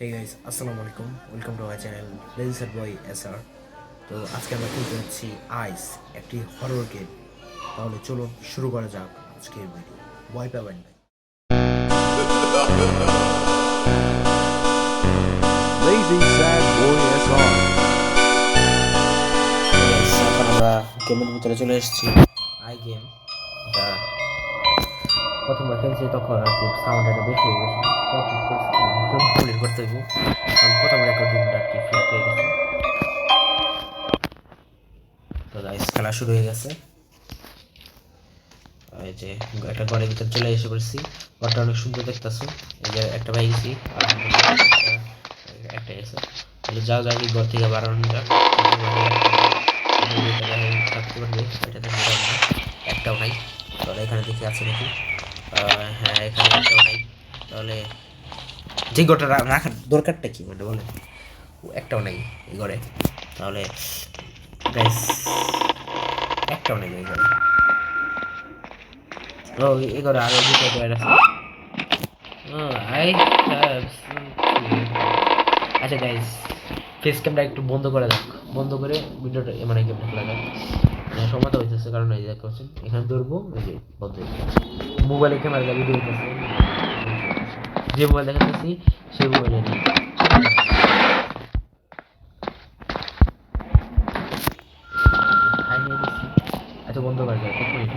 হে guys আসসালামু আলাইকুম। Welcome to my channel লেজিসার বয় এসআর তো আজকে আমরা খেলতে যাচ্ছি আইস একটি হরর গেম তাহলে চলো শুরু করা যাক আজকের ভিডিও ভয় পাবেন Lazy Sad Boy SR. আমরা গেমের ভিতরে চলে এসেছি। আই গেম এটা প্রথমবার খেলছি তখন আর কি সাউন্ড একটা বেশি হয়ে গেছে। তো খেলা শুরু হয়ে গেছে এই যে একটা ঘরের ভিতরে চলে এসে পড়ছি ঘরটা অনেক সুন্দর দেখতেছো এই যে একটা ভাই গেছি একটা এসে তাহলে যাও যাও ঘর থেকে বাড়ানো যাক থাকতে পারবে এটা তো মোটাও নাই তাহলে এখানে দেখি আছে নাকি হ্যাঁ এখানে একটাও নাই তাহলে যে রা- রাখার দরকারটা কি মানে বলে একটাও নাই এই ঘরে তাহলে একটাও নেই এই ঘরে ও, এই ঘরে আরও দুটো ডয়ার আছে। ও আই হ্যাভ আচ্ছা গাইস ফেস ক্যামটা একটু বন্ধ করে দাও বন্ধ করে ভিডিওটা মানে গেমটা খেলা যাক সময় হইতেছে, কারণ এই এখানে ধরবো, এই যে বন্ধ হয়ে মোবাইলে ক্যামেরা যে মোবাইল দেখাতেছি সেই মোবাইলে নেই। বন্ধ করে মিনিট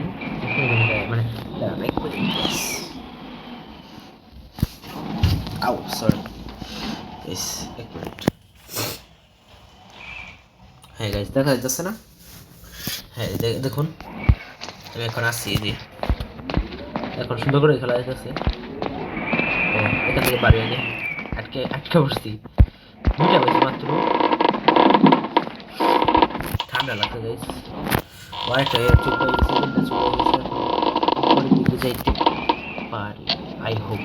মানে সরি এক মিনিট হ্যাঁ দেখা যাচ্ছে না? হ্যাঁ দেখুন। আমি এখন আসছি যে। এখন সুন্দর করে খেলা যাচ্ছে এখান থেকে বাড়ি আগে। আটকে আটকে বসছি। দুইটা বেশি মাত্র। ঠান্ডা লাগছে গাইজ আরেকটা চোখ হয়ে গেছে তিনটা চোখ হয়ে গেছে। দিকে যাইতে পারি আই হোপ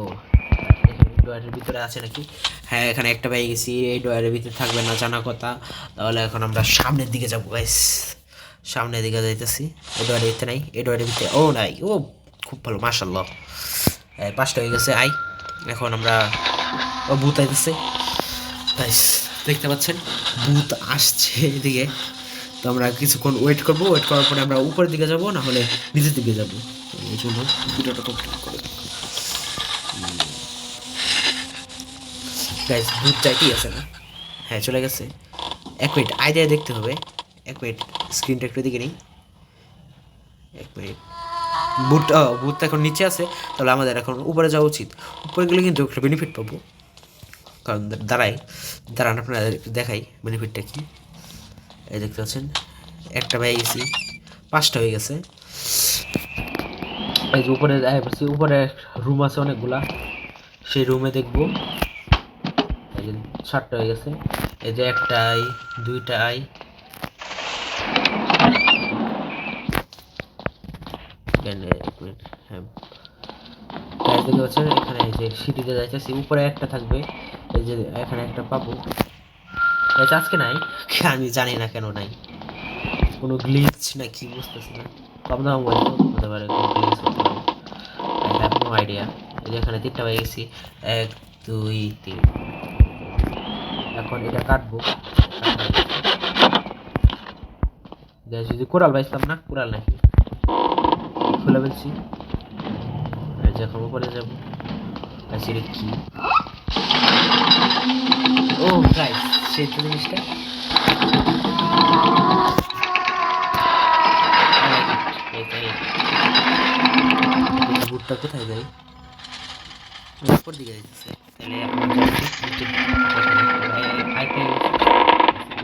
ও। ডয়ারের ভিতরে আছে নাকি? হ্যাঁ এখানে একটা পেয়ে গেছি। এই ডয়ারের ভিতরে থাকবে না জানা কথা। তাহলে এখন আমরা সামনের দিকে যাব গাইস সামনের দিকে যাইতেছি। এই ডয়ারের ভিতরে নাই, এই ডয়ারের ভিতরে ও নাই। ও, খুব ভালো মাশাল্লাহ এই পাঁচটা হয়ে গেছে আই এখন আমরা ও, ভূত আইতেছে। গাইস দেখতে পাচ্ছেন? ভূত আসছে এদিকে। তো আমরা কিছুক্ষণ ওয়েট করব। ওয়েট করার পরে আমরা উপরের দিকে যাব, না হলে নিচের দিকে যাব। এই জন্য ভিডিওটা কমপ্লিট করে গাইস ভূত চাইতেই আছে না। হ্যাঁ চলে গেছে। এক মিনিট আইডিয়া দেখতে হবে। এক মিনিট স্ক্রিনটা একটু দিকে নেই। এক মিনিট। বুট বুটটা এখন নিচে আছে, তাহলে আমাদের এখন উপরে যাওয়া উচিত। উপরে গেলে কিন্তু একটা বেনিফিট পাবো। কারণ দাঁড়াই, দাঁড়ান, আপনাদের দেখাই বেনিফিটটা কি। এই দেখতে পাচ্ছেন, একটা পেয়ে গেছি। পাঁচটা হয়ে গেছে। উপরে উপরে রুম আছে অনেকগুলা। সেই রুমে দেখব। যে সাতটা হয়ে গেছে। এই যে একটা আই, দুইটা আই। হ্যাঁ। এখানে এই যে সিটিতে যাইতেছি, উপরে একটা থাকবে। এই যে এখানে একটা পাবো। আজকে নাই আমি জানি না কেন নাই। কোনো গ্লিচ না কি বুঝতেছি না। কম দাম হতে পারে আইডিয়া এই যে এখানে তিনটা পেয়ে গেছি। এক, দুই, তিন। এখন এটা কাটবো। গাইজ যদি কোরাল পাইছিলাম না? কোরাল নাকি? খুলে ফেলছি। যখন উপরে যাব। কি? ও গাইস তো জিনিসটা। কোথায় যাই উপর দিকে তাহলে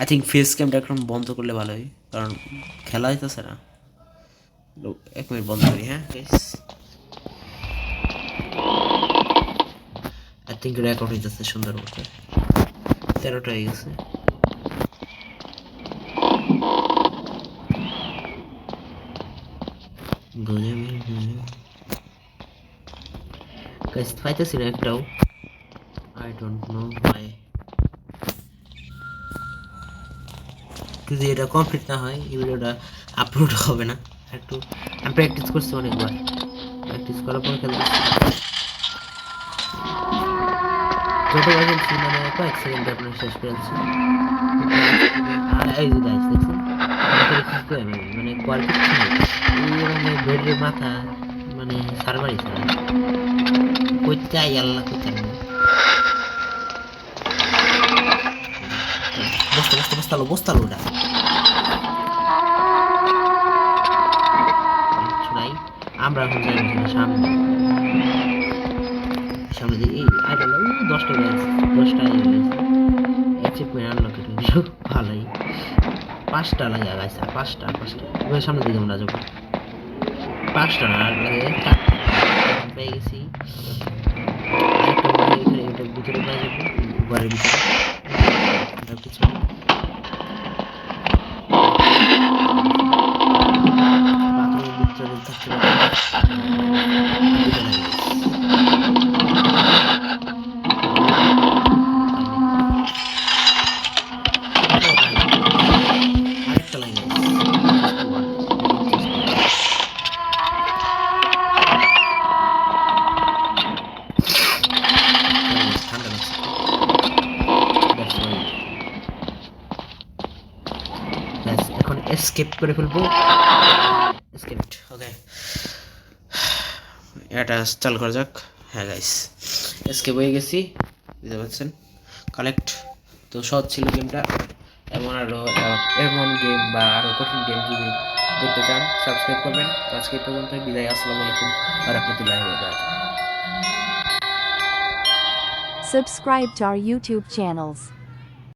আই থিঙ্ক ফেস ক্যামটা এখন বন্ধ করলে ভালো হয়, কারণ খেলা হইতেছে না। এক মিনিট বন্ধ করি হ্যাঁ guys। থিঙ্ক রেকর্ড হইতেছে সুন্দর মতো। তেরোটা হয়ে গেছে। পাইতেছি না একটাও। আই ডোন্ট নো ওয়াই যদি এটা কমপ্লিট না হয়, এই ভিডিওটা আপলোড হবে না। একটু, আমি প্র্যাকটিস করছি অনেকবার। প্র্যাকটিস করার পর খেলতে যতবার খেলছি মানে কয়েক সেকেন্ড আপনার শেষ করেছি এই যে গাইস দেখছেন? মানে নেই মানে মাথা মানে সারবারই ছাড়া। আই আল্লাহ কইতে বস্তালো বস্তালো ওটা। আমরা সামনে। সামনে এই দশটা দশটা পাঁচটা লাগে পাঁচটা পাঁচটা। ওই সামনের দিকে আমরা যাব। পাঁচটা না লাগে গেছি। ভিতরে যাব, ঘরের ভিতরে। Yes, এখন এসকেপ করে ফেলব। এসকেপ ওকে এটা চালু করা যাক। হ্যাঁ গাইস এসকেপ হয়ে গেছি বুঝতে পারছেন? কালেক্ট তো সহজ ছিল গেমটা এমন আরও এমন গেম বা আরও কঠিন গেম যদি দেখতে চান সাবস্ক্রাইব করবেন। তো আজকে পর্যন্ত বিদায় আসসালামু আলাইকুম। রহমতুল্লাহ Subscribe to our YouTube channels.